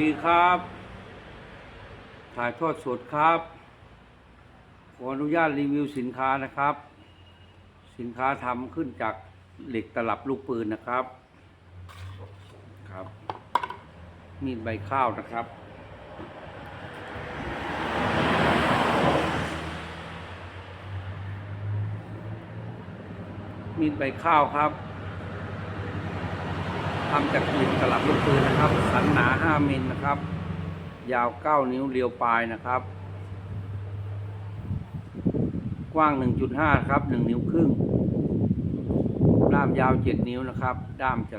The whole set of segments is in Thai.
ดีครับ ถ่ายทอดสดครับ ขออนุญาตรีวิวสินค้านะครับ สินค้าทำขึ้นจากเหล็กตลับลูกปืนนะครับ ครับ มีดใบข้าวนะครับ มีดใบข้าวครับ ทำจากเหล็กตลับลูกปืนนะครับ สันหนา 5มิลนะครับ ยาว 9 นิ้วเรียวปลายนะครับ กว้าง 1.5 ครับ 1 นิ้วครึ่ง ด้ามยาว 7 นิ้วนะครับ ด้ามจะ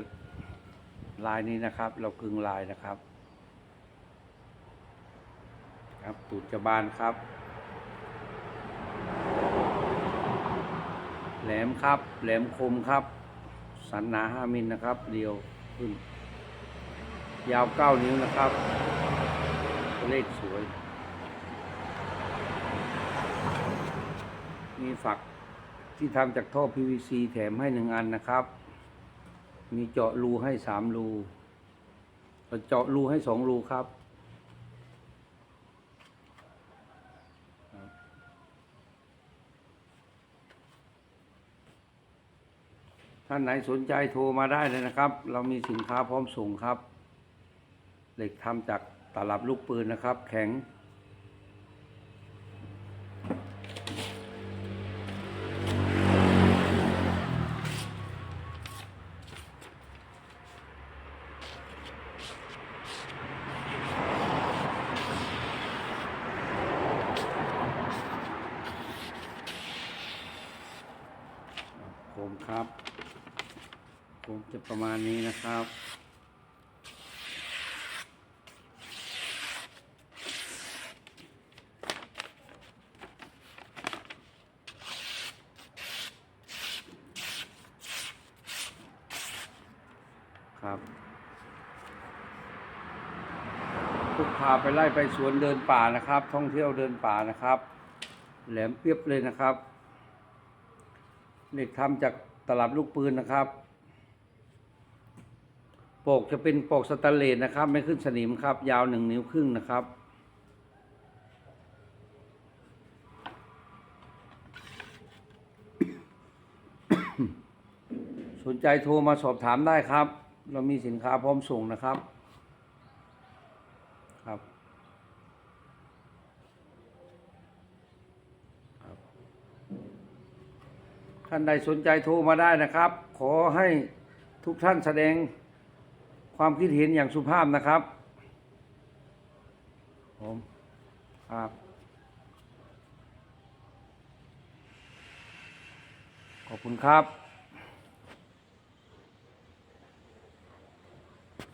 ลายนี้นะครับ เรากึงลายนะครับ ครับตูดจะบานครับ แหลมครับ แหลมคมครับ สันหนา 5มิลนะครับเรียว ขึ้น ยาว9นิ้วนะครับตัวเลขสวย มีฝักที่ทำจากท่อ PVC แถมให้หนึ่งอันนะครับ มีเจาะรูให้สามรูเราเจาะรูให้สองรูครับ ท่านไหนสนใจโทรมาได้เลยนะครับ เรามีสินค้าพร้อมส่งครับ เหล็กทำจากตลับลูกปืนนะครับ แข็งคมครับ โคมจะประมาณนี้นะครับครับพุกพาไปไล่ไปสวนเดินป่านะครับ ท่องเที่ยวเดินป่านะครับ แหลมเปียบเลยนะครับเหล็กทำจากตลับลูกปืนนะครับ ปกจะเป็นปกสแตนเลสนะครับ ไม่ขึ้นสนิมครับ ยาวหนึ่งนิ้วครึ่งนะครับ สนใจโทรมาสอบถามได้ครับ เรามีสินค้าพร้อมส่งนะครับครับท่านใดสนใจโทรมาได้นะครับ ขอให้ทุกท่านแสดง ความคิดเห็นอย่างสุภาพนะครับผมครับขอบคุณครับ